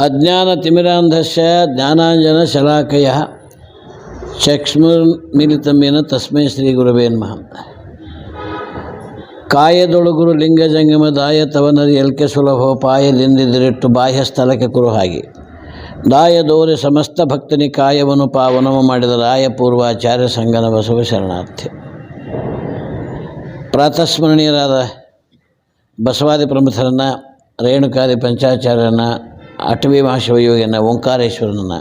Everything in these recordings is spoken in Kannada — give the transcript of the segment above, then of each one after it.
ಅಜ್ಞಾನತಿಮಿರಾಂಧಸ್ಯ ಜ್ಞಾನಾಂಜನ ಶಲಾಕಯ ಚಕ್ಷ್ಮಿಲಿತಮ್ಮಿನ ತಸ್ಮೈ ಶ್ರೀ ಗುರುವೇ ನಮಃ. ಕಾಯದೊಳಗುರು ಲಿಂಗ ಜಂಗಮ ದಾಯ ತವನರಿ ಎಲ್ಕೆ ಸುಲಭೋಪಾಯದಿಂದಿರಿಟ್ಟು ಬಾಹ್ಯ ಸ್ಥಳಕ್ಕೆ ಕುರು ಹಾಗೆ. ದಾಯದೋರೆ ಸಮಸ್ತ ಭಕ್ತನಿ ಕಾಯವನ್ನು ಪಾವನವ ಮಾಡಿದ ರಾಯ ಪೂರ್ವಾಚಾರ್ಯ ಸಂಗನ ಬಸವ ಶರಣಾರ್ಥಿ. ಪ್ರಾತಸ್ಮರಣೀಯರಾದ ಬಸವಾದಿ ಪ್ರಮುಖರನ್ನು ರೇಣುಕಾದಿ ಪಂಚಾಚಾರ್ಯನ ಅಟವಿ ಮಹಾಶಿವಯೋಗಿಯನ್ನು ಓಂಕಾರೇಶ್ವರನನ್ನು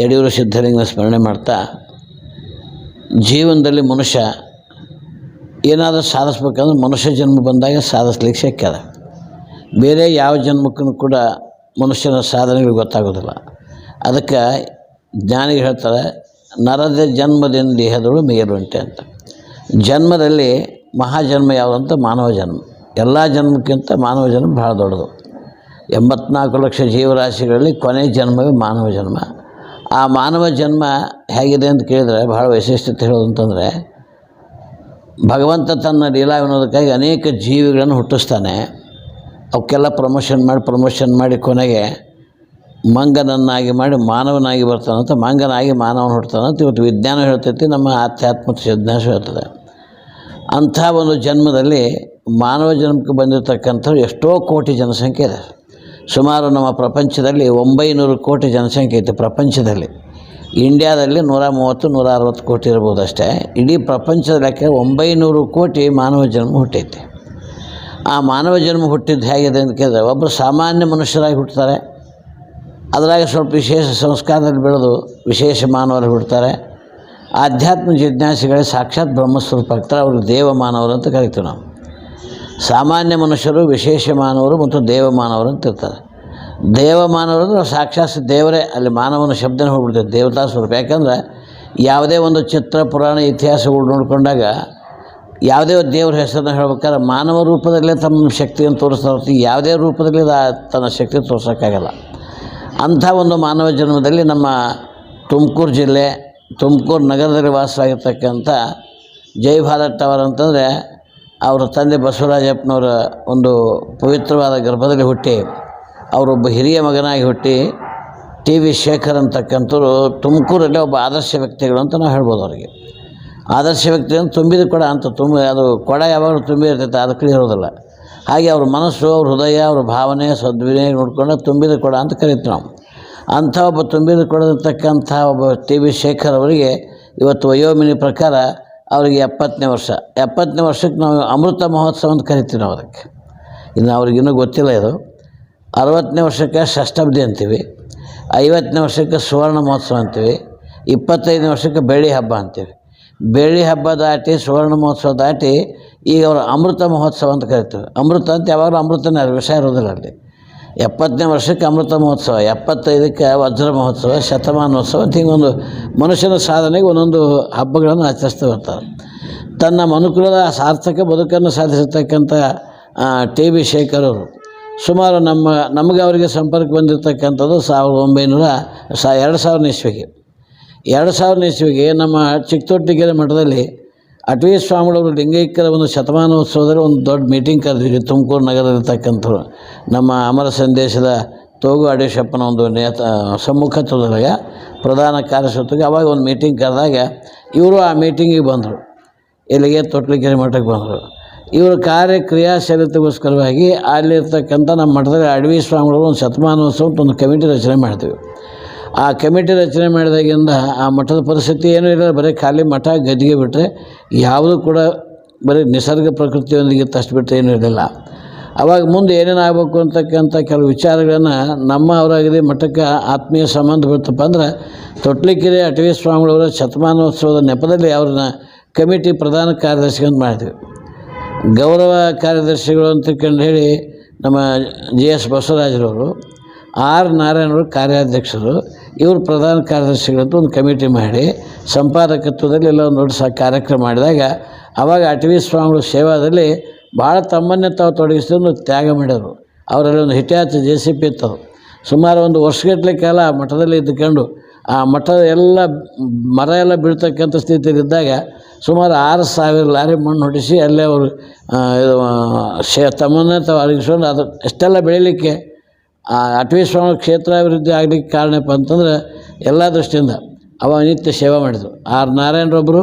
ಯಡಿಯೂರು ಸಿದ್ಧಲಿಂಗನ ಸ್ಮರಣೆ ಮಾಡ್ತಾ, ಜೀವನದಲ್ಲಿ ಮನುಷ್ಯ ಏನಾದರೂ ಸಾಧಿಸ್ಬೇಕಂದ್ರೆ ಮನುಷ್ಯ ಜನ್ಮ ಬಂದಾಗ ಸಾಧಿಸ್ಲಿಕ್ಕೆ ಶಕ್ಯದ ಬೇರೆ ಯಾವ ಜನ್ಮಕ್ಕೂ ಕೂಡ ಮನುಷ್ಯನ ಸಾಧನೆಗಳು ಗೊತ್ತಾಗೋದಿಲ್ಲ. ಅದಕ್ಕೆ ಜ್ಞಾನಿ ಹೇಳ್ತಾರೆ, ನರದ ಜನ್ಮದಿಂದ ದೇಹದಳು ಮೇಲುಂಟೆ ಅಂತ. ಜನ್ಮದಲ್ಲಿ ಮಹಾಜನ್ಮ ಯಾವುದಂತ ಮಾನವ ಜನ್ಮ. ಎಲ್ಲ ಜನ್ಮಕ್ಕಿಂತ ಮಾನವ ಜನ್ಮ ಭಾಳ ದೊಡ್ಡದು. ಎಂಬತ್ನಾಲ್ಕು ಲಕ್ಷ ಜೀವರಾಶಿಗಳಲ್ಲಿ ಕೊನೆ ಜನ್ಮವೇ ಮಾನವ ಜನ್ಮ. ಆ ಮಾನವ ಜನ್ಮ ಹೇಗಿದೆ ಅಂತ ಕೇಳಿದರೆ ಭಾಳ ವೈಶಿಷ್ಟ್ಯತೆ ಹೇಳೋದಂತಂದರೆ ಭಗವಂತ ತನ್ನ ಲೀಲಾ ವಿನೋದಕ್ಕಾಗಿ ಅನೇಕ ಜೀವಿಗಳನ್ನು ಹುಟ್ಟಿಸ್ತಾನೆ. ಅವಕ್ಕೆಲ್ಲ ಪ್ರಮೋಷನ್ ಮಾಡಿ ಪ್ರಮೋಷನ್ ಮಾಡಿ ಕೊನೆಗೆ ಮಂಗನನ್ನಾಗಿ ಮಾಡಿ ಮಾನವನಾಗಿ ಬರ್ತಾನಂತ ಮಂಗನಾಗಿ ಮಾನವನ ಹುಡ್ತಾನಂತ ಇವತ್ತು ವಿಜ್ಞಾನ ಹೇಳ್ತೈತಿ, ನಮ್ಮ ಆಧ್ಯಾತ್ಮಿಕ ಸಿದ್ಧಾಂಶ ಹೇಳ್ತದೆ. ಅಂಥ ಒಂದು ಜನ್ಮದಲ್ಲಿ ಮಾನವ ಜನ್ಮಕ್ಕೆ ಬಂದಿರತಕ್ಕಂಥವ್ರು ಎಷ್ಟೋ ಕೋಟಿ ಜನಸಂಖ್ಯೆ ಇದೆ. ಸುಮಾರು ನಮ್ಮ ಪ್ರಪಂಚದಲ್ಲಿ ಒಂಬೈನೂರು ಕೋಟಿ ಜನಸಂಖ್ಯೆ ಇತ್ತು ಪ್ರಪಂಚದಲ್ಲಿ. ಇಂಡ್ಯಾದಲ್ಲಿ ನೂರ ಮೂವತ್ತು, ನೂರ ಅರವತ್ತು ಕೋಟಿ ಇರ್ಬೋದು ಅಷ್ಟೇ. ಇಡೀ ಪ್ರಪಂಚದ ಲೆಕ್ಕ ಒಂಬೈನೂರು ಕೋಟಿ ಮಾನವ ಜನ್ಮ ಹುಟ್ಟೈತೆ. ಆ ಮಾನವ ಜನ್ಮ ಹುಟ್ಟಿದ್ದು ಹೇಗಿದೆ ಅಂತ ಕೇಳಿದ್ರೆ ಒಬ್ಬರು ಸಾಮಾನ್ಯ ಮನುಷ್ಯರಾಗಿ ಹುಟ್ಟುತ್ತಾರೆ ಅದರಾಗ ಸ್ವಲ್ಪ ವಿಶೇಷ ಸಂಸ್ಕಾರದಲ್ಲಿ ಬೆಳೆದು ವಿಶೇಷ ಮಾನವರು ಹುಡ್ತಾರೆ ಆಧ್ಯಾತ್ಮ ಜಿಜ್ಞಾಸಿಗಳೇ ಸಾಕ್ಷಾತ್ ಬ್ರಹ್ಮಸ್ವರೂಪ ಆಗ್ತಾರೆ. ಅವರು ದೇವ ಮಾನವರು ಅಂತ ಕರಿತೀವಿ ನಾವು. ಸಾಮಾನ್ಯ ಮನುಷ್ಯರು, ವಿಶೇಷ ಮಾನವರು ಮತ್ತು ದೇವ ಮಾನವರು ಅಂತ ಇರ್ತಾರೆ. ದೇವ ಮಾನವರು ಅಂದ್ರೆ ಸಾಕ್ಷಾತ್ ದೇವರೇ. ಅಲ್ಲಿ ಮಾನವನ ಶಬ್ದನೇ ಹೋಗ್ಬಿಡ್ತದೆ, ದೇವತಾ ಸ್ವರೂಪ. ಯಾಕಂದರೆ ಯಾವುದೇ ಒಂದು ಚಿತ್ರ, ಪುರಾಣ ಇತಿಹಾಸಗಳು ನೋಡಿಕೊಂಡಾಗ ಯಾವುದೇ ದೇವ್ರ ಹೆಸರನ್ನ ಹೇಳ್ಬೇಕಾದ್ರೆ ಮಾನವ ರೂಪದಲ್ಲೇ ತಮ್ಮ ಶಕ್ತಿಯನ್ನು ತೋರಿಸ್ತಾ ಹೊರತು ಯಾವುದೇ ರೂಪದಲ್ಲಿ ತನ್ನ ಶಕ್ತಿ ತೋರ್ಸೋಕ್ಕಾಗಲ್ಲ. ಅಂಥ ಒಂದು ಮಾನವ ಜನ್ಮದಲ್ಲಿ ನಮ್ಮ ತುಮಕೂರು ಜಿಲ್ಲೆ ತುಮಕೂರು ನಗರದಲ್ಲಿ ವಾಸವಾಗಿರ್ತಕ್ಕಂಥ ಜೈ ಭಾರತ್ ಅವರ್ ಅಂತಂದರೆ ಅವರ ತಂದೆ ಬಸವರಾಜಪ್ಪನವರ ಒಂದು ಪವಿತ್ರವಾದ ಗರ್ಭದಲ್ಲಿ ಹುಟ್ಟಿ, ಅವರೊಬ್ಬ ಹಿರಿಯ ಮಗನಾಗಿ ಹುಟ್ಟಿ ಟಿ ವಿ ಶೇಖರ್ ಅಂತಕ್ಕಂಥವ್ರು ತುಮಕೂರಲ್ಲೇ ಒಬ್ಬ ಆದರ್ಶ ವ್ಯಕ್ತಿಗಳು ಅಂತ ನಾವು ಹೇಳ್ಬೋದು ಅವರಿಗೆ. ಆದರ್ಶ ವ್ಯಕ್ತಿ ಅಂತ ತುಂಬಿದ ಕೊಡ ಅಂತ ತುಂಬ, ಅದು ಕೊಡ ಯಾವಾಗಲೂ ತುಂಬಿ ಇರ್ತೈತೆ ಅದಕ್ಕೆ ಇರೋದಿಲ್ಲ ಹಾಗೆ ಅವ್ರ ಮನಸ್ಸು, ಅವ್ರ ಹೃದಯ, ಅವ್ರ ಭಾವನೆ, ಸದ್ವಿನಯ ನೋಡ್ಕೊಂಡು ತುಂಬಿದ ಕೊಡ ಅಂತ ಕರಿತೀವಿ ನಾವು. ಅಂಥ ಒಬ್ಬ ತುಂಬಿದ ಕೊಡದಿರ್ತಕ್ಕಂಥ ಒಬ್ಬ ಟಿ ವಿ ಶೇಖರ್ ಅವರಿಗೆ ಇವತ್ತು ವಯೋಮಿನಿ ಪ್ರಕಾರ ಅವರಿಗೆ ಎಪ್ಪತ್ತನೇ ವರ್ಷ. ಎಪ್ಪತ್ತನೇ ವರ್ಷಕ್ಕೆ ನಾವು ಅಮೃತ ಮಹೋತ್ಸವ ಅಂತ ಕರಿತೀವಿ ನಾವು ಅದಕ್ಕೆ. ಇನ್ನು ಅವ್ರಿಗಿನ್ನೂ ಗೊತ್ತಿಲ್ಲ ಇದು. ಅರವತ್ತನೇ ವರ್ಷಕ್ಕೆ ಷಷ್ಠಬ್ದಿ ಅಂತೀವಿ. ಐವತ್ತನೇ ವರ್ಷಕ್ಕೆ ಸುವರ್ಣ ಮಹೋತ್ಸವ ಅಂತೀವಿ. ಇಪ್ಪತ್ತೈದನೇ ವರ್ಷಕ್ಕೆ ಬೆಳ್ಳಿ ಹಬ್ಬ ಅಂತೀವಿ. ಬೆಳ್ಳಿ ಹಬ್ಬ ದಾಟಿ, ಸುವರ್ಣ ಮಹೋತ್ಸವ ದಾಟಿ ಈಗ ಅವರು ಅಮೃತ ಮಹೋತ್ಸವ ಅಂತ ಕರಿತೀವಿ ಅಮೃತ ಅಂತ ಯಾವಾಗಲೂ ಅಮೃತನೇ ವಿಷಯ ಇರೋದಿಲ್ಲ ಅಲ್ಲಿ. ಎಪ್ಪತ್ತನೇ ವರ್ಷಕ್ಕೆ ಅಮೃತ ಮಹೋತ್ಸವ, ಎಪ್ಪತ್ತೈದಕ್ಕೆ ವಜ್ರ ಮಹೋತ್ಸವ, ಶತಮಾನೋತ್ಸವ, ಅಂತ ಹಿಂಗೊಂದು ಮನುಷ್ಯನ ಸಾಧನೆಗೆ ಒಂದೊಂದು ಹಬ್ಬಗಳನ್ನು ಆಚರಿಸ್ತಾ ಬರ್ತಾರೆ. ತನ್ನ ಮನುಕುಲದ ಸಾರ್ಥಕ ಬದುಕನ್ನು ಸಾಧಿಸತಕ್ಕಂಥ ಟಿ ಬಿ ಶೇಖರ್ ಅವರು. ಸುಮಾರು ನಮ್ಮ, ನಮಗೆ ಅವರಿಗೆ ಸಂಪರ್ಕ ಬಂದಿರತಕ್ಕಂಥದ್ದು ಸಾವಿರದ ಒಂಬೈನೂರ ಸಾ, ಎರಡು ಸಾವಿರ ಇಸ್ವಿಗೆ. ಎರಡು ಸಾವಿರ ಇಸ್ವಿಗೆ ನಮ್ಮ ಚಿಕ್ಕತೊಟ್ಟಿಗೆರೆ ಮಠದಲ್ಲಿ ಅಟವಿ ಸ್ವಾಮಿಗಳವರು ಲಿಂಗೈಕ್ಯರ ಒಂದು ಶತಮಾನೋತ್ಸವದಲ್ಲಿ ಒಂದು ದೊಡ್ಡ ಮೀಟಿಂಗ್ ಕರೆದಿದ್ವಿ ತುಮಕೂರು ನಗರದಲ್ಲಿರ್ತಕ್ಕಂಥವ್ರು ನಮ್ಮ ಅಮರ ಸಂದೇಶದ ತೋಗು ಅಡೇಶಪ್ಪನ ಒಂದು ನೇತ ಸಮ್ಮುಖತ್ವದಾಗ ಪ್ರಧಾನ ಕಾರ್ಯಸತ್ವಕ್ಕೆ ಅವಾಗ ಒಂದು ಮೀಟಿಂಗ್ ಕರೆದಾಗ ಇವರು ಆ ಮೀಟಿಂಗಿಗೆ ಬಂದರು. ಇಲ್ಲಿಗೆ ತೊಟ್ಲಿಕೆರೆ ಮಠಕ್ಕೆ ಬಂದರು. ಇವರು ಕಾರ್ಯ ಕ್ರಿಯಾಶೀಲತೆಗೋಸ್ಕರವಾಗಿ ಅಲ್ಲಿರ್ತಕ್ಕಂಥ ನಮ್ಮ ಮಠದಲ್ಲಿ ಅಡವಿ ಸ್ವಾಮಿಗಳು ಒಂದು ಶತಮಾನೋತ್ಸವ ಒಂದು ಕಮಿಟಿ ರಚನೆ ಮಾಡ್ತೀವಿ. ಆ ಕಮಿಟಿ ರಚನೆ ಮಾಡಿದಾಗಿಂದ ಆ ಮಠದ ಪರಿಸ್ಥಿತಿ ಏನೂ ಇಲ್ಲ ಬರೀ ಖಾಲಿ ಮಠ, ಗದ್ದಿಗೆ ಬಿಟ್ಟರೆ ಯಾವುದೂ ಕೂಡ ಬರೀ ನಿಸರ್ಗ ಪ್ರಕೃತಿಯೊಂದಿಗೆ ತಷ್ಟು ಬಿಟ್ಟರೆ ಏನೂ ಇರಲಿಲ್ಲ ಅವಾಗ ಮುಂದೆ ಏನೇನು ಆಗಬೇಕು ಅಂತಕ್ಕಂಥ ಕೆಲವು ವಿಚಾರಗಳನ್ನು ನಮ್ಮ ಅವರಾಗಿದೆ ಮಠಕ್ಕೆ ಆತ್ಮೀಯ ಸಂಬಂಧ ಬಿಡ್ತಪ್ಪ ಅಂದ್ರೆ ತೊಟ್ಲಿಕೆರೆ ಅಟವಿ ಸ್ವಾಮಿಗಳವರ ಶತಮಾನೋತ್ಸವದ ನೆಪದಲ್ಲಿ ಅವ್ರನ್ನ ಕಮಿಟಿ ಪ್ರಧಾನ ಕಾರ್ಯದರ್ಶಿ ಅಂತ ಮಾಡಿದ್ವಿ. ಗೌರವ ಕಾರ್ಯದರ್ಶಿಗಳು ಅಂತ ತಿಳ್ಕೊಂಡು ಹೇಳಿ ನಮ್ಮ ಜಿ ಎಸ್ ಬಸವರಾಜರವರು ಆರ್ ನಾರಾಯಣರು ಕಾರ್ಯಾಧ್ಯಕ್ಷರು, ಇವರು ಪ್ರಧಾನ ಕಾರ್ಯದರ್ಶಿಗಳಂತ ಒಂದು ಕಮಿಟಿ ಮಾಡಿ ಸಂಪಾದಕತ್ವದಲ್ಲಿ ಎಲ್ಲ ಒಂದು ದೊಡ್ಡ ಸ ಕಾರ್ಯಕ್ರಮ ಮಾಡಿದಾಗ ಆವಾಗ ಅಟವಿ ಸ್ವಾಮಿಗಳು ಸೇವಾದಲ್ಲಿ ಭಾಳ ತಮ್ಮನ್ನೇ ತಾವು ತೊಡಗಿಸಿದ್ರು ತ್ಯಾಗ ಮಾಡಿದರು. ಅವರಲ್ಲಿ ಒಂದು ಹಿಟ್ಯಾಚ ಜೆ ಸಿ ಪಿ ಇತ್ತು ಸುಮಾರು ಒಂದು ವರ್ಷಗಟ್ಟಲೆ ಕಾಲ ಆ ಮಠದಲ್ಲಿ ಇದ್ದುಕೊಂಡು ಆ ಮಠದ ಎಲ್ಲ ಮರ ಎಲ್ಲ ಬೀಳ್ತಕ್ಕಂಥ ಸ್ಥಿತಿಯಲ್ಲಿದ್ದಾಗ ಸುಮಾರು ಆರು ಸಾವಿರ ಲಾರಿ ಮಣ್ಣು ಹೊಡಿಸಿ ಅಲ್ಲೇ ಅವರು ಶೇ ತಮ್ಮನ್ನೇ ತಾವು ಅಡಗಿಸ್ಕೊಂಡು ಅದು ಎಷ್ಟೆಲ್ಲ ಬೆಳೀಲಿಕ್ಕೆ ಆ ಅಟವಿ ಸ್ವಾಮಿ ಕ್ಷೇತ್ರ ಅಭಿವೃದ್ಧಿ ಆಗಲಿಕ್ಕೆ ಕಾರಣಪ್ಪ ಅಂತಂದ್ರೆ ಎಲ್ಲ ದೃಷ್ಟಿಯಿಂದ ಅವ ನಿತ್ಯ ಸೇವೆ ಮಾಡಿದರು. ಆರ್ ನಾರಾಯಣರೊಬ್ಬರು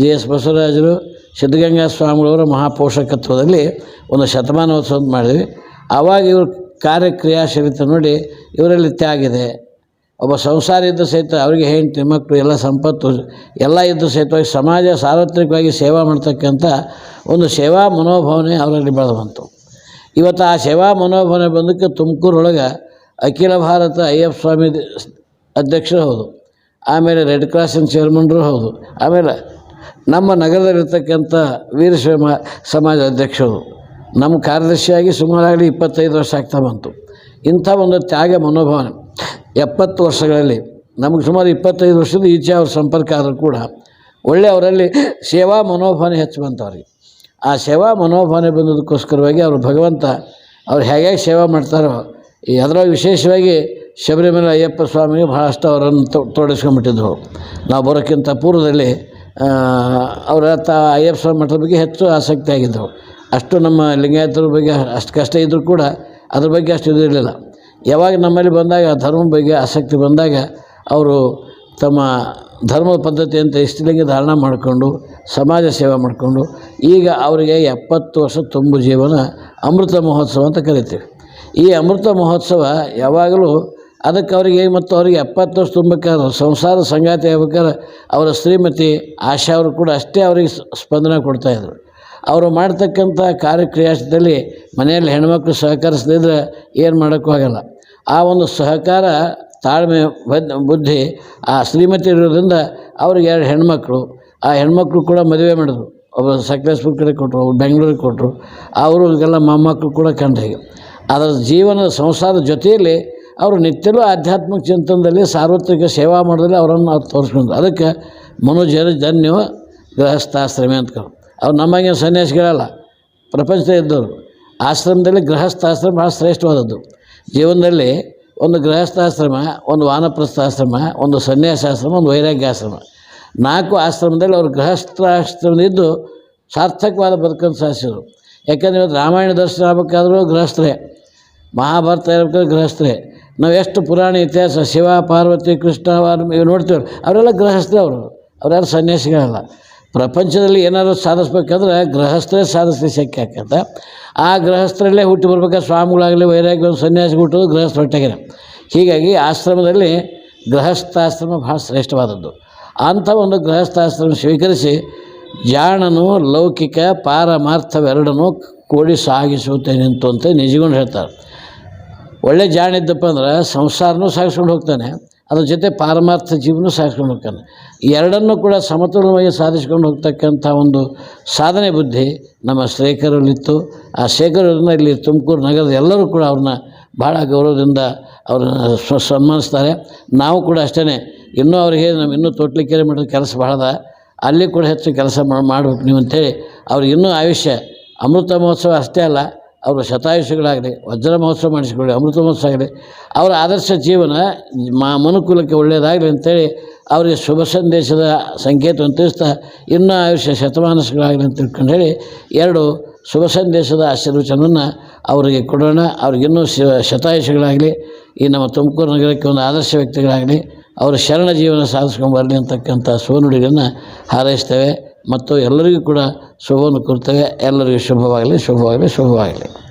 ಜಿ ಎಸ್ ಬಸವರಾಜರು, ಸಿದ್ಧಗಂಗಾ ಸ್ವಾಮಿಗಳವರ ಮಹಾಪೋಷಕತ್ವದಲ್ಲಿ ಒಂದು ಶತಮಾನೋತ್ಸವ ಮಾಡಿದ್ವಿ. ಆವಾಗ ಇವರು ಕಾರ್ಯಕ್ರಿಯಾಶೀಲತೆ ನೋಡಿ ಇವರಲ್ಲಿ ತ್ಯಾಗಿದೆ ಒಬ್ಬ ಸಂಸಾರ ಇದ್ದ ಸಹಿತ ಅವರಿಗೆ ಹೆಂಡತಿ ಮಕ್ಕಳು ಎಲ್ಲ ಸಂಪತ್ತು, ಎಲ್ಲ ಇದ್ದು ಸಹಿತವಾಗಿ ಸಮಾಜ ಸಾರ್ವತ್ರಿಕವಾಗಿ ಸೇವಾ ಮಾಡ್ತಕ್ಕಂಥ ಒಂದು ಸೇವಾ ಮನೋಭಾವನೆ ಅವರಲ್ಲಿ ಬೆಳೆದು ಬಂತು. ಇವತ್ತು ಆ ಸೇವಾ ಮನೋಭಾವನೆ ಬಂದಕ್ಕೆ ತುಮಕೂರೊಳಗೆ ಅಖಿಲ ಭಾರತ ಅಯ್ಯಪ್ಪ ಸ್ವಾಮಿ ಅಧ್ಯಕ್ಷರು ಹೌದು. ಆಮೇಲೆ ರೆಡ್ ಕ್ರಾಸಿನ ಚೇರ್ಮನ್ರು ಹೌದು. ಆಮೇಲೆ ನಮ್ಮ ನಗರದಲ್ಲಿರ್ತಕ್ಕಂಥ ವೀರಶೈವ ಸಮಾಜ ಅಧ್ಯಕ್ಷರು. ನಮ್ಮ ಕಾರ್ಯದರ್ಶಿಯಾಗಿ ಸುಮಾರಾಗಲಿ ಇಪ್ಪತ್ತೈದು ವರ್ಷ ಆಗ್ತಾ ಬಂತು. ಇಂಥ ಒಂದು ತ್ಯಾಗ ಮನೋಭಾವನೆ ಎಪ್ಪತ್ತು ವರ್ಷಗಳಲ್ಲಿ ನಮಗೆ ಸುಮಾರು ಇಪ್ಪತ್ತೈದು ವರ್ಷದ ಈಚೆ ಅವ್ರ ಸಂಪರ್ಕ ಆದರೂ ಕೂಡ ಒಳ್ಳೆ ಅವರಲ್ಲಿ ಸೇವಾ ಮನೋಭಾವನೆ ಹೆಚ್ಚು ಬಂತು ಅವ್ರಿಗೆ. ಆ ಸೇವಾ ಮನೋಭಾವನೆ ಬಂದದಕ್ಕೋಸ್ಕರವಾಗಿ ಅವರು ಭಗವಂತ ಅವ್ರು ಹೇಗೆ ಸೇವಾ ಮಾಡ್ತಾರೋ, ಈ ಅದರೊಳಗೆ ವಿಶೇಷವಾಗಿ ಶಬರಿಮಲೆ ಅಯ್ಯಪ್ಪ ಸ್ವಾಮಿಗೆ ಭಾಳಷ್ಟು ಅವರನ್ನು ತೊ ನಾವು ಬರೋಕ್ಕಿಂತ ಪೂರ್ವದಲ್ಲಿ ಅವರ ತ ಅಯ್ಯಪ್ಪ ಸ್ವಾಮಿ ಮಠದ ಬಗ್ಗೆ ಹೆಚ್ಚು ಆಸಕ್ತಿ ಆಗಿದ್ದರು. ಅಷ್ಟು ನಮ್ಮ ಲಿಂಗಾಯತರ ಬಗ್ಗೆ ಅಷ್ಟು ಕಷ್ಟ ಇದ್ದರೂ ಕೂಡ ಅದ್ರ ಬಗ್ಗೆ ಅಷ್ಟು ಇದಿರಲಿಲ್ಲ ಯಾವಾಗ ನಮ್ಮಲ್ಲಿ ಬಂದಾಗ, ಧರ್ಮದ ಬಗ್ಗೆ ಆಸಕ್ತಿ ಬಂದಾಗ, ಅವರು ತಮ್ಮ ಧರ್ಮದ ಪದ್ಧತಿ ಅಂತ ಇಷ್ಟಲಿಂಗ ಧಾರಣ ಮಾಡಿಕೊಂಡು, ಸಮಾಜ ಸೇವೆ ಮಾಡಿಕೊಂಡು, ಈಗ ಅವರಿಗೆ ಎಪ್ಪತ್ತು ವರ್ಷ ತುಂಬು ಜೀವನ ಅಮೃತ ಮಹೋತ್ಸವ ಅಂತ ಕರಿತೀವಿ. ಈ ಅಮೃತ ಮಹೋತ್ಸವ ಯಾವಾಗಲೂ ಅದಕ್ಕೆ ಅವರಿಗೆ ಮತ್ತು ಅವರಿಗೆ ಎಪ್ಪತ್ತು ವರ್ಷ ತುಂಬಬೇಕಾದ್ರೆ ಸಂಸಾರ ಸಂಗಾತಿ ಆಗ್ಬೇಕಾದ್ರೆ ಅವರ ಶ್ರೀಮತಿ ಆಶಾ ಅವರು ಕೂಡ ಅಷ್ಟೇ ಅವರಿಗೆ ಸ್ಪಂದನೆ ಕೊಡ್ತಾಯಿದ್ರು ಅವರು ಮಾಡ್ತಕ್ಕಂಥ ಕಾರ್ಯಕ್ರಿಯಾಸದಲ್ಲಿ ಮನೆಯಲ್ಲಿ ಹೆಣ್ಮಕ್ಳು ಸಹಕರಿಸದಿದ್ರೆ ಏನು ಮಾಡೋಕ್ಕೂ ಆಗಲ್ಲ. ಆ ಒಂದು ಸಹಕಾರ ತಾಳ್ಮೆ, ಬದ್, ಬುದ್ಧಿ ಆ ಶ್ರೀಮತಿ ಇರೋದ್ರಿಂದ ಅವ್ರಿಗೆ ಎರಡು ಹೆಣ್ಮಕ್ಳು. ಆ ಹೆಣ್ಮಕ್ಳು ಕೂಡ ಮದುವೆ ಮಾಡಿದ್ರು. ಒಬ್ಬರು ಸಕಲೇಶ್ಪುರ ಕಡೆ ಕೊಟ್ಟರು ಒಬ್ರು ಬೆಂಗಳೂರಿಗೆ ಕೊಟ್ಟರು. ಅವರು ಎಲ್ಲ ಮೊಮ್ಮಕ್ಕಳು ಕೂಡ ಕಂಡ್ರಿಗೆ ಅದರ ಜೀವನದ ಸಂಸಾರದ ಜೊತೆಯಲ್ಲಿ ಅವರು ನಿತ್ಯಲೂ ಆಧ್ಯಾತ್ಮಿಕ ಚಿಂತನದಲ್ಲಿ, ಸಾರ್ವತ್ರಿಕ ಸೇವಾ ಮಾಡೋದ್ರಲ್ಲಿ ಅವರನ್ನು ನಾವು ತೋರಿಸ್ಕೊಂಡು ಅದಕ್ಕೆ ಮನುಜರ ಜನ್ಯವ ಗೃಹಸ್ಥಾಶ್ರಮಿ ಅಂತ ಅವ್ರು ನಮಗೆ ಸನ್ಯಾಸಿಗಳಲ್ಲ, ಪ್ರಪಂಚದ ಇದ್ದವರು. ಆಶ್ರಮದಲ್ಲಿ ಗೃಹಸ್ಥಾಶ್ರಮ ಭಾಳ ಶ್ರೇಷ್ಠವಾದದ್ದು. ಜೀವನದಲ್ಲಿ ಒಂದು ಗೃಹಸ್ಥಾಶ್ರಮ, ಒಂದು ವಾನಪ್ರಸ್ಥಾಶ್ರಮ, ಒಂದು ಸನ್ಯಾಸಾಶ್ರಮ, ಒಂದು ವೈರಾಗ್ಯಾಶ್ರಮ. ನಾಲ್ಕು ಆಶ್ರಮದಲ್ಲಿ ಅವರು ಗೃಹಸ್ಥಾಶ್ರಮದಿದ್ದು ಸಾರ್ಥಕವಾದ ಬದುಕನ್ನು ಸಾಧಿಸಿದರು. ಯಾಕಂದರೆ ಇವತ್ತು ರಾಮಾಯಣ ದರ್ಶನ ಆಗ್ಬೇಕಾದ್ರೂ ಗೃಹಸ್ಥರೇ, ಮಹಾಭಾರತ ಇರಬೇಕಾದ್ರೆ ಗೃಹಸ್ಥರೇ, ನಾವು ಎಷ್ಟು ಪುರಾಣ ಇತಿಹಾಸ, ಶಿವ, ಪಾರ್ವತಿ, ಕೃಷ್ಣ, ವಾಲ್ಮೀಕಿ ನೋಡ್ತೀವಿ ಅವರೆಲ್ಲ ಗೃಹಸ್ಥರೇ ಅವರು. ಅವರೆಲ್ಲ ಸನ್ಯಾಸಿಗಳಲ್ಲ. ಪ್ರಪಂಚದಲ್ಲಿ ಏನಾದರೂ ಸಾಧಿಸ್ಬೇಕಂದ್ರೆ ಗೃಹಸ್ಥರೇ ಸಾಧಿಸಿ ಶಕ್ಯ ಆಕತ್ತೆ ಆ ಗೃಹಸ್ಥರಲ್ಲೇ ಹುಟ್ಟಿ ಬರ್ಬೇಕಾದ್ರೆ ಸ್ವಾಮಿಗಳಾಗಲಿ ವೈರಾಗ್ಯ ಸನ್ಯಾಸಿ ಹುಟ್ಟೋದು ಗೃಹಸ್ಥ ಹೊಟ್ಟೆಗೆ. ಹೀಗಾಗಿ ಆಶ್ರಮದಲ್ಲಿ ಗೃಹಸ್ಥಾಶ್ರಮ ಭಾಳ ಶ್ರೇಷ್ಠವಾದದ್ದು. ಅಂಥ ಒಂದು ಗೃಹಸ್ಥಾಶ್ರಮ ಸ್ವೀಕರಿಸಿ ಜಾಣನು, ಲೌಕಿಕ, ಪಾರಮಾರ್ಥವೆರಡನ್ನೂ ಕೂಡಿ ಸಾಗಿಸುತ್ತೇನೆ ಅಂತ ನಿಜಗೊಂಡು ಹೇಳ್ತಾರೆ. ಒಳ್ಳೆ ಜಾಣ ಇದ್ದಪ್ಪ ಅಂದ್ರೆ ಸಂಸಾರನೂ ಸಾಗಿಸ್ಕೊಂಡು ಹೋಗ್ತಾನೆ. ಅದ್ರ ಜೊತೆ ಪಾರಮಾರ್ಥ ಜೀವನ ಸಾಗಿಸ್ಕೊಂಡು ಹೋಗ್ತಾನೆ ಎರಡನ್ನೂ ಕೂಡ ಸಮತೋಲನವಾಗಿ ಸಾಧಿಸ್ಕೊಂಡು ಹೋಗ್ತಕ್ಕಂಥ ಒಂದು ಸಾಧನೆ ಬುದ್ಧಿ ನಮ್ಮ ಶ್ರೇಖರಲ್ಲಿತ್ತು ಆ ಶೇಖರನ್ನ ಇಲ್ಲಿ ತುಮಕೂರು ನಗರದ ಎಲ್ಲರೂ ಕೂಡ ಅವ್ರನ್ನ ಭಾಳ ಗೌರವದಿಂದ ಅವ್ರನ್ನ ಸ್ವ ಸನ್ಮಾನಿಸ್ತಾರೆ. ನಾವು ಕೂಡ ಅಷ್ಟೇ ಇನ್ನೂ ಅವರಿಗೆ ನಮ್ಮ ಇನ್ನೂ ತೊಟ್ಲಿಕೆರೆ ಮಾಡೋದು ಕೆಲಸ ಬಹಳದ. ಅಲ್ಲಿ ಕೂಡ ಹೆಚ್ಚು ಕೆಲಸ ಮಾಡ್ಬೇಕು ನೀವು ಅಂತೇಳಿ ಅವ್ರಿಗೆ ಇನ್ನೂ ಆಯುಷ್ಯ. ಅಮೃತ ಮಹೋತ್ಸವ ಅಷ್ಟೇ ಅಲ್ಲ. ಅವರು ಶತಾಯುಷಗಳಾಗಲಿ, ವಜ್ರ ಮಹೋತ್ಸವ ಮಾಡಿಸಿಕೊಳ್ಳಿ, ಅಮೃತ ಮಹೋತ್ಸವ ಆಗಲಿ, ಅವರ ಆದರ್ಶ ಜೀವನ ಮಾ ಮನುಕುಲಕ್ಕೆ ಒಳ್ಳೆಯದಾಗಲಿ ಅಂತೇಳಿ ಅವರಿಗೆ ಶುಭ ಸಂದೇಶದ ಸಂಕೇತವನ್ನು ತಿಳಿಸ್ತಾ ಇನ್ನೂ ಆಯುಷ್ಯ ಶತಮಾನಸ್ಗಳಾಗಲಿ ಅಂತ ತಿಳ್ಕೊಂಡು ಹೇಳಿ ಎರಡು ಶುಭ ಸಂದೇಶದ ಆಶೀರ್ವಚನವನ್ನು ಅವರಿಗೆ ಕೊಡೋಣ. ಅವ್ರಿಗೆ ಇನ್ನೂ ಶ ಶತಾಯುಷಗಳಾಗಲಿ, ಈ ನಮ್ಮ ತುಮಕೂರು ನಗರಕ್ಕೆ ಒಂದು ಆದರ್ಶ ವ್ಯಕ್ತಿಗಳಾಗಲಿ, ಅವರ ಶರಣ ಜೀವನ ಸಾಧಿಸ್ಕೊಂಡು ಬರಲಿ ಅಂತಕ್ಕಂಥ ಸುವನುಡಿಗಳನ್ನು ಹಾರೈಸ್ತೇವೆ. ಮತ್ತು ಎಲ್ಲರಿಗೂ ಕೂಡ ಶುಭವನ್ನು ಕೊಡ್ತೇವೆ. ಎಲ್ಲರಿಗೂ ಶುಭವಾಗಲಿ ಶುಭವಾಗಲಿ ಶುಭವಾಗಲಿ.